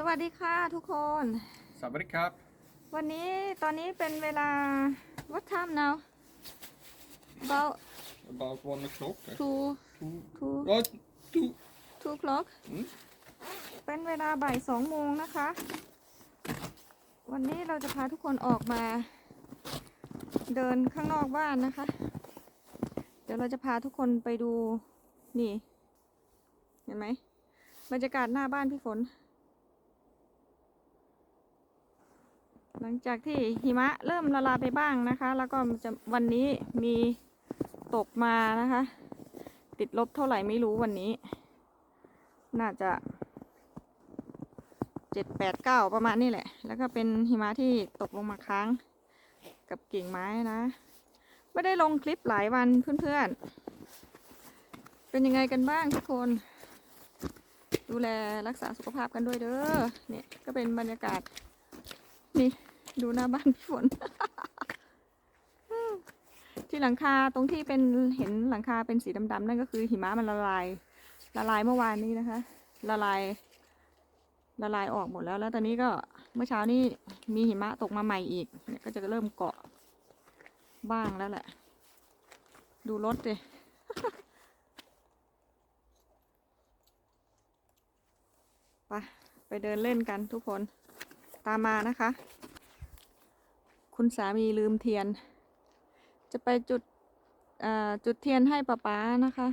สวัสดีค่ะทุกคน สวัสดีครับ วันนี้ตอนนี้เป็นเวลา what time now about about one o'clock eh? two two two oh, two two o'clock อืมเป็นเวลาบ่ายสองโมงนะคะ วันนี้เราจะพาทุกคนออกมา เดินข้างนอกบ้านนะคะ เดี๋ยวเราจะพาทุกคนไปดูนี่ เห็นไหมบรรยากาศหน้าบ้านพี่ฝน หลังจากที่หิมะเริ่มละลายไปบ้างนะคะ แล้วก็จะวันนี้มีตกมานะคะ ติดลบเท่าไหร่ไม่รู้วันนี้ น่าจะเจ็ดแปดเก้าประมาณนี้แหละ แล้วก็เป็นหิมะที่ตกลงมาค้าง กับกิ่งไม้นะ ไม่ได้ลงคลิปหลายวันเพื่อนๆ เป็นยังไงกันบ้างทุกคน ดูแลรักษาสุขภาพกันด้วยเด้อเนี่ยก็เป็นบรรยากาศ นี่ดูหน้าบ้านพี่ฝน ที่หลังคาตรงที่เป็นเห็นหลังคาเป็นสีดำๆนั่นก็คือหิมะมันละลาย ละลายเมื่อวานนี้นะคะ ละลาย ละลายออกหมดแล้ว แล้วตอนนี้ก็เมื่อเช้านี้มีหิมะตกมาใหม่อีกเนี่ยก็จะเริ่มเกาะบ้างแล้วแหละ ดูรถดิไปไปเดินเล่นกันทุกคน ตามมานะคะ คุณสามีลืมเทียน จะไปจุดจุดเทียนให้ป๊าป๊านะคะ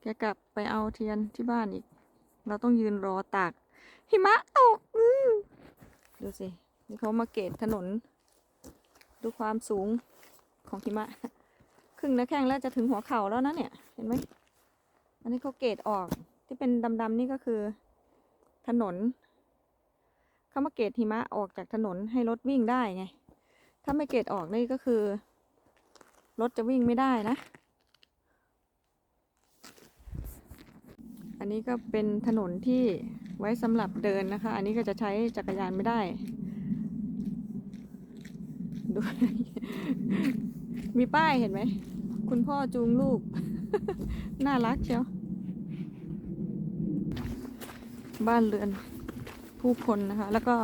แกกลับไปเอาเทียนที่บ้านอีก เราต้องยืนรอตาก หิมะตกดูสิ นี่เขามาเกตถนน ดูความสูงของหิมะ ครึ่งหน้าแข้งแล้วจะถึงหัวเข่าแล้วนะเนี่ย เห็นไหม อันนี้เขาเกตออกที่เป็นดำๆนี่ก็คือ ถนนเขามาเกตหิมะออกจากถนนให้รถวิ่งได้ไง ถ้าไม่เกตออกนี่ก็คือ รถจะวิ่งไม่ได้นะ อันนี้ก็เป็นถนนที่ไว้สำหรับเดินนะคะ อันนี้ก็จะใช้จักรยานไม่ได้ดูมีป้ายเห็นไหม คุณพ่อจูงลูก น่ารักเชียว บ้านเรือนผู้คนนะคะ แล้วก็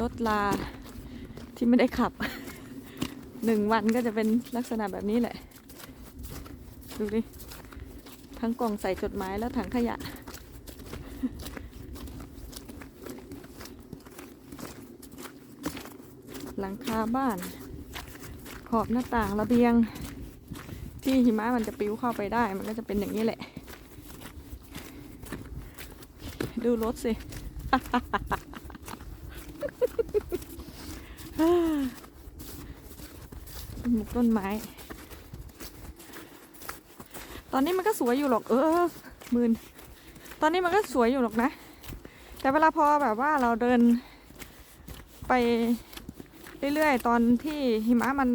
รถลาที่ไม่ได้ขับ หนึ่งวันก็จะเป็นลักษณะแบบนี้แหละ ดูดิ ทั้งกล่องใส่จดหมายและถังขยะ หลังคาบ้าน ขอบหน้าต่างระเบียง ที่หิมะมันจะปิ้วเข้าไปได้ มันก็จะเป็นอย่างนี้แหละ ดูรถสิ หมุกต้นไม้ ตอนนี้มันก็สวยอยู่หรอกเออหมื่นตอนนี้มันก็สวยอยู่หรอกนะ แต่เวลาพอแบบว่าเราเดินไปเรื่อยๆ ตอนที่หิมะมัน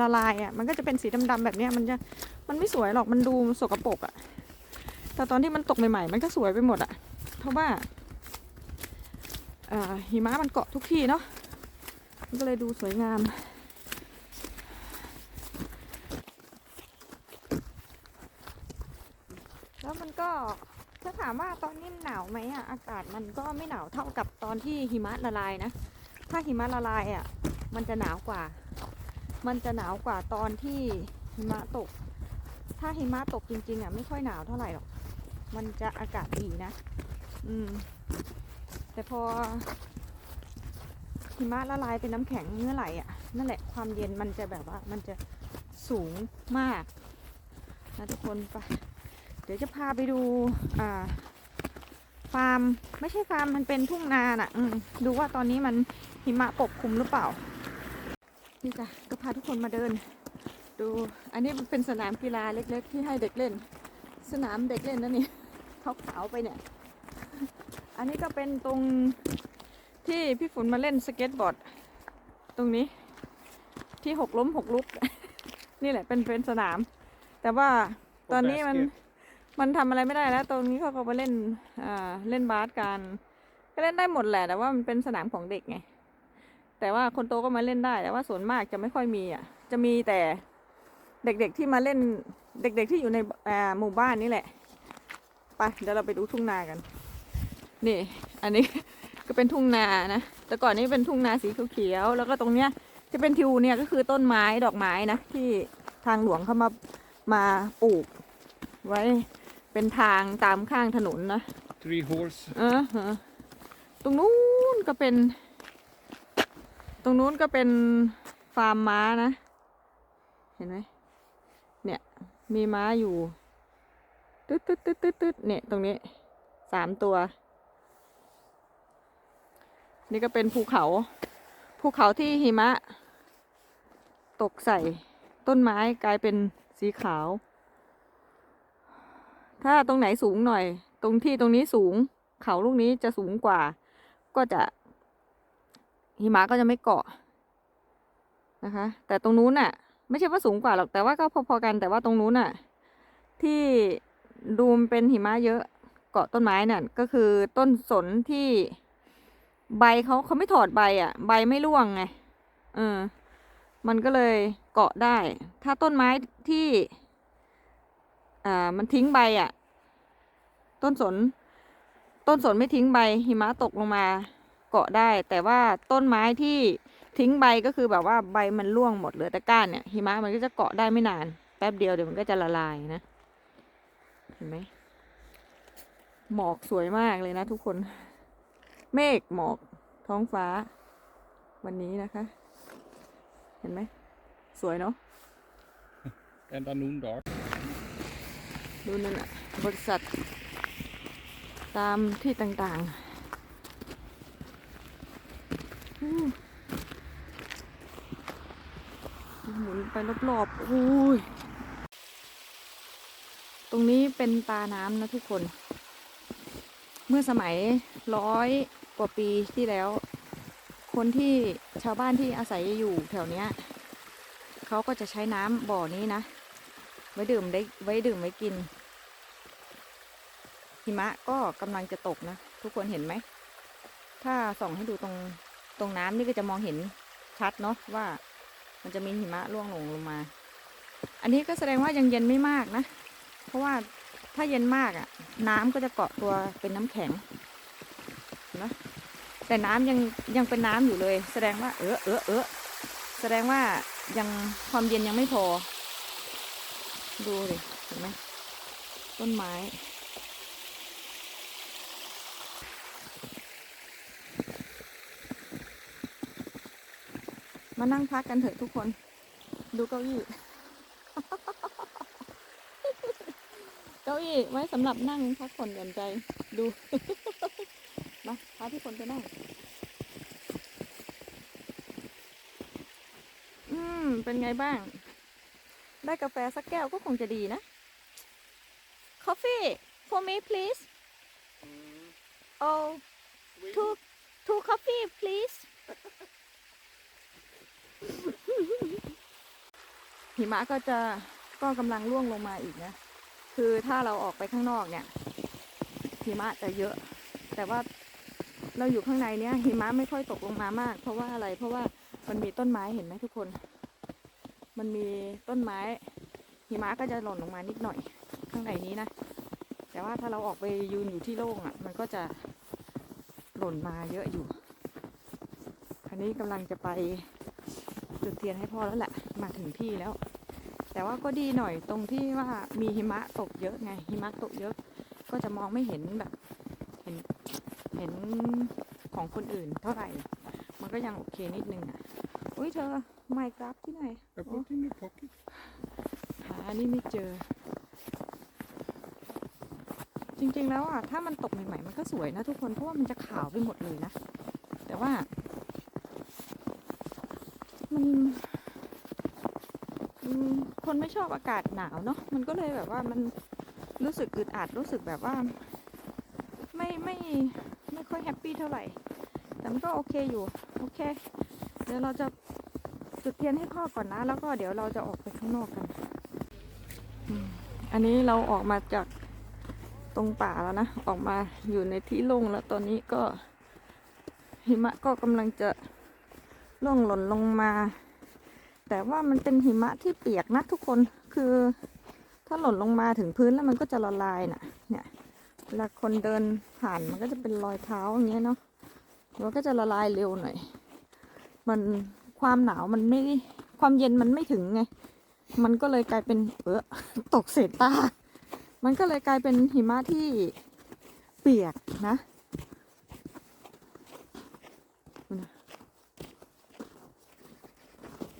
ละลายอะ มันก็จะเป็นสีดำๆแบบนี้มันจะมันไม่สวยหรอกมันดูสกปรกอะแต่ตอนที่มันตกใหม่ๆ มันก็สวยไปหมดอะ เพราะว่าหิมะมันเกาะทุกที่เนาะมันก็เลยดูสวยงาม แล้วมันก็ถ้าถามว่าตอนนี้หนาวไหมอะอากาศมันก็ไม่หนาวเท่ากับตอนที่หิมะละลายนะ ถ้าหิมะละลายอะมันจะหนาวกว่า มันจะหนาวกว่าตอนที่หิมะตก ถ้าหิมะตกจริงๆอะไม่ค่อยหนาวเท่าไหร่หรอก มันจะอากาศดีนะ อืม แต่พอหิมะละลายเป็นน้ำแข็งเมื่อไหร่อะ นั่นแหละความเย็นมันจะแบบว่ามันจะสูงมากนะทุกคนไปเดี๋ยวจะพาไปดูอ่าฟาร์มไม่ใช่ฟาร์มมันเป็นทุ่งนาน่ะดูว่าตอนนี้มันหิมะปกคลุมหรือเปล่า นี่จ้ะก็พาทุกคนมาเดิน ดูอันนี้เป็นสนามกีฬาเล็ก ๆ ที่ให้เด็กเล่น สนามเด็กเล่นนะนี่ขาวๆไปเนี่ย อันนี้ก็เป็นตรงที่พี่ฝนมาเล่นสเก็ตบอร์ด ตรงนี้ ที่หกล้มหกลุก นี่แหละเป็นเป็นสนาม แต่ว่าตอนนี้มันมันทำอะไรไม่ได้แล้ว ตรงนี้เขาก็ไปเล่นอ่าเล่นบาสกันก็เล่นได้หมดแหละแต่ว่ามันเป็นสนามของเด็กไงแต่ว่าคนโตก็มาเล่นได้แต่ว่าส่วนมากจะไม่ค่อยมีอะ จะมีแต่เด็กๆที่มาเล่นเด็กๆที่อยู่ในอ่าหมู่บ้านนี่แหละ ไปเดี๋ยวเราไปดูทุ่งนากัน นี่ อันนี้ก็เป็นทุ่งนานะ แต่ก่อนนี้เป็นทุ่งนาสีเขียวๆ แล้วก็ตรงเนี้ยจะเป็นทิวเนี่ยก็คือต้นไม้ดอกไม้นะที่ทางหลวงเขามามาปลูก ไว้เป็นทางตามข้างถนนนะ Three horse. เออฮะตรงนู้นก็เป็น ตรงนู้นก็เป็นฟาร์มม้านะ เห็นไหมเนี่ยมีม้าอยู่ตึ๊ดตึ๊ดตึ๊ดตึ๊ดตึ๊ดเนี่ยตรงนี้สามตัว นี่ก็เป็นภูเขา ภูเขาที่หิมะ ตกใส่ต้นไม้กลายเป็นสีขาว ถ้าตรงไหนสูงหน่อย ตรงที่ตรงนี้สูง เขาลูกนี้จะสูงกว่า ก็จะ หิมะก็จะไม่เกาะนะคะ แต่ตรงนู้นน่ะ ไม่ใช่ว่าสูงกว่าหรอกแต่ว่าก็พอๆกันแต่ว่าตรงนู้นน่ะ ที่ดูมเป็นหิมะเยอะเกาะต้นไม้น่ะก็คือต้นสนที่ ใบเขาเขาไม่ถอดใบอะ ใบไม่ร่วงไงเออมันก็เลยเกาะได้ ถ้าต้นไม้ที่อ่ามันทิ้งใบอะ ต้นสน ต้นสนไม่ทิ้งใบ หิมะตกลงมาเกาะได้ แต่ว่าต้นไม้ที่ทิ้งใบก็คือแบบว่าใบมันร่วงหมดเหลือแต่ก้านเนี่ยหิมะมันก็จะเกาะได้ไม่นาน แป๊บเดียวเดี๋ยวมันก็จะละลายนะ เห็นไหมหมอกสวยมากเลยนะทุกคน เมฆหมอก ท้องฟ้า วันนี้นะคะ เห็นไหม สวยเนาะ En dan noen daar. ดูนั่นแหละบริษัท ตามที่ต่างๆอู้หมุนไปรอบๆอุ้ย ตรงนี้เป็นตาน้ำนะทุกคน เมื่อสมัยร้อย กว่าปีที่แล้ว คนที่ชาวบ้านที่อาศัยอยู่แถวเนี้ยเขาก็จะใช้น้ำบ่อนี้นะ ไว้ดื่มได้ไว้ดื่มไว้กิน หิมะก็กำลังจะตกนะ ทุกคนเห็นไหม ถ้าส่องให้ดูตรงตรงน้ำนี่ก็จะมองเห็นชัดเนาะว่ามันจะมีหิมะร่วงลงลงมา อันนี้ก็แสดงว่ายังเย็นไม่มากนะ เพราะว่าถ้าเย็นมากอะ่ะ น้ำก็จะเกาะตัวเป็นน้ำแข็งนะ แต่น้ำยังยังเป็นน้ำอยู่เลย แสดงว่าเออเออเออแสดงว่ายังความเย็นยังไม่พอ ดูดิเห็นไหมต้นไม้ มานั่งพักกันเถอะทุกคน ดูเก้าอี้เก้าอี้ไว้สำหรับนั่งพักผ่อนหย่อนใจดู มาพาทุกคนไปนั่ง อืม เป็นไงบ้าง ได้กาแฟสักแก้วก็คงจะดีนะ Coffee for me please oh two two coffee please หิมะก็จะก็กำลังร่วงลงมาอีกนะ คือถ้าเราออกไปข้างนอกเนี่ยหิมะจะเยอะ แต่ว่า เราอยู่ข้างในเนี้ยหิมะไม่ค่อยตกลงมามาก เพราะว่าอะไรเพราะว่ามันมีต้นไม้เห็นไหมทุกคน มันมีต้นไม้ หิมะก็จะหล่นลงมานิดหน่อย ข้างในนี้นะแต่ว่าถ้าเราออกไปยืนอยู่ที่โล่งอะ มันก็จะหล่นมาเยอะอยู่คันนี้กำลังจะไปจุดเทียนให้พ่อแล้วแหละ มาถึงที่แล้ว แต่ว่าก็ดีหน่อยตรงที่ว่ามีหิมะตกเยอะไงหิมะตกเยอะ ก็จะมองไม่เห็นแบบ เห็นของคนอื่นเท่าไหร่ มันก็ยังโอเคนิดนึงอะอุ้ยเธอไมค์กราฟที่ไหน I put in the pocket. หาอันนี้ไม่เจอ จริงๆแล้วอะ ถ้ามันตกใหม่ๆมันก็สวยนะทุกคน เพราะว่ามันจะขาวไปหมดเลยนะ แต่ว่า มันอืมคนไม่ชอบอากาศหนาวเนาะ มันก็เลยแบบว่ามันรู้สึกอึดอัด รู้สึกแบบว่า ไม่ไม่ไม่ค่อยแฮปปี้เท่าไหร่ แต่มันก็โอเคอยู่ โอเค เดี๋ยวเราจะจุดเทียนให้พ่อก่อนนะ แล้วก็เดี๋ยวเราจะออกไปข้างนอกกัน อันนี้เราออกมาจากตรงป่าแล้วนะ ออกมาอยู่ในที่โล่งแล้วตอนนี้ก็ หิมะก็กำลังจะล่วงหล่นลงมา แต่ว่ามันเป็นหิมะที่เปียกนะทุกคน คือ ถ้าหล่นลงมาถึงพื้นแล้วมันก็จะละลายน่ะ เนี่ย เวลาคนเดินผ่านมันก็จะเป็นรอยเท้าอย่างเงี้ยเนาะมันก็จะละลายเร็วหน่อย มันความหนาวมันไม่ความเย็นมันไม่ถึงไง มันก็เลยกลายเป็นเออตกเศษตา มันก็เลยกลายเป็นหิมะที่เปียกนะ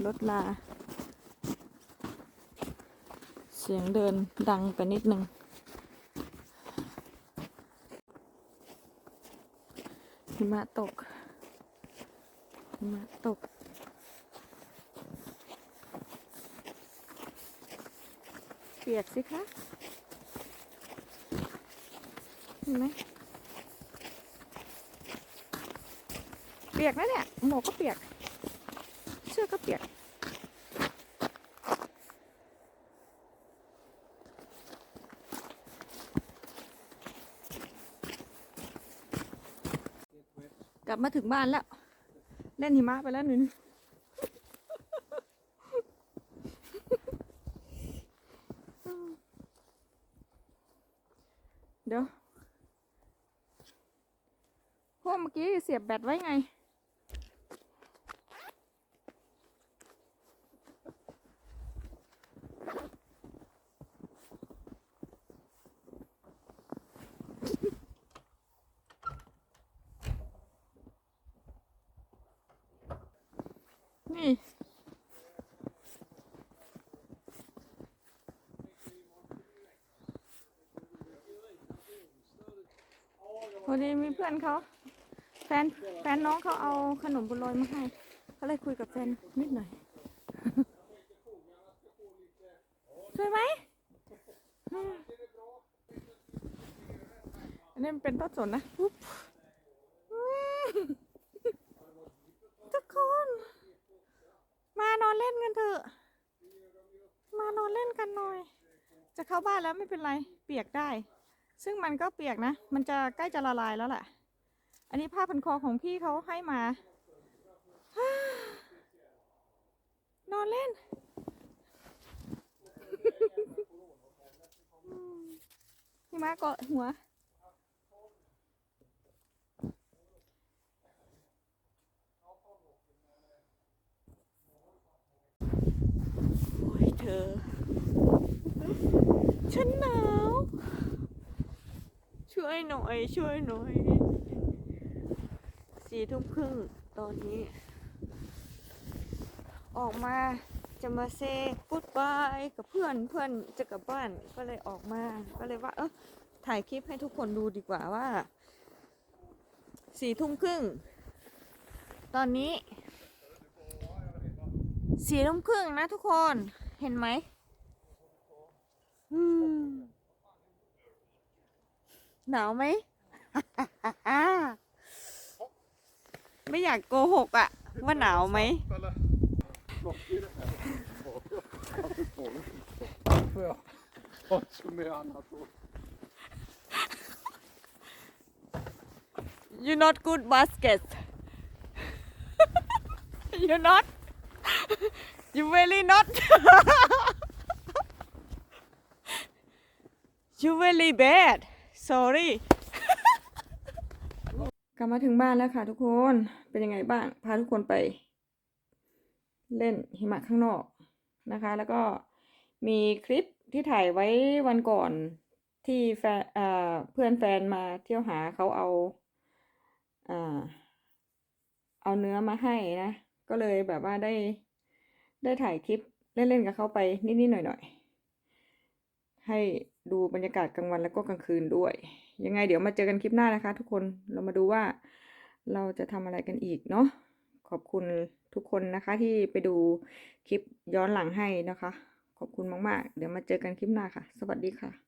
รถลา เสียงเดินดังไปนิดนึง มะตกหิมะตก เปียกสิคะ เห็นไหมเปียกนะเนี่ย หมวกก็เปียก เสื้อก็เปียก ลับมาถึงบ้านแล้ว เล่นหิมะไปแล้วหนึ่งเดี๋ยวพวกเมื่อกี้เสียบแบตไว้ไง นี่ พอดีมีเพื่อนเขา แฟนแฟนน้องเขาเอาขนมบุญลอยมาให้ก็เลยคุยกับแฟนนิดหน่อยสวยไหมอันนี้มันเป็นต้นสนนะอุ๊บทุกคน มานอนเล่นกันเถอะ มานอนเล่นกันหน่อย จะเข้าบ้านแล้วไม่เป็นไร เปียกได้ ซึ่งมันก็เปียกนะ มันจะใกล้จะละลายแล้วแหละ อันนี้ผ้าพันคอของพี่เขาให้มา นอนเล่น พี่มาเกาะหัว โอ้ยเธอ ฉันหนาว ช่วยหน่อย ช่วยหน่อยสี่ทุ่มครึ่งตอนนี้ ออกมาจะมาเซกูดบายกับเพื่อนเพื่อนจะกลับบ้านก็เลยออกมาก็เลยว่า เออถ่ายคลิปให้ทุกคนดูดีกว่าว่าสี่ทุ่มครึ่งตอนนี้สี่ทุ่มครึ่งนะทุกคนเห็นไหมอืม หนาวไหม ไม่อยากโกหกอะว่าหนาวไหม you not good basket you not you really not you really bad sorry กลับมาถึงบ้านแล้วค่ะทุกคน เป็นยังไงบ้าง พาทุกคนไป เล่นหิมะข้างนอกนะคะ แล้วก็มีคลิปที่ถ่ายไว้วันก่อนที่แฟนเอ่อเพื่อนแฟนมาเที่ยวหาเขาเอาอ่าเอาเนื้อมาให้นะ ก็เลยแบบว่าได้ได้ถ่ายคลิปเล่นๆกับเขาไปนิดๆหน่อยๆให้ ดูบรรยากาศกลางวันแล้วก็กลางคืนด้วย ยังไงเดี๋ยวมาเจอกันคลิปหน้านะคะ ทุกคนเรามาดูว่าเราจะทำอะไรกันอีกเนาะขอบคุณทุกคนนะคะที่ไปดูคลิปย้อนหลังให้นะคะ ขอบคุณมาก ๆ เดี๋ยวมาเจอกันคลิปหน้าค่ะ สวัสดีค่ะ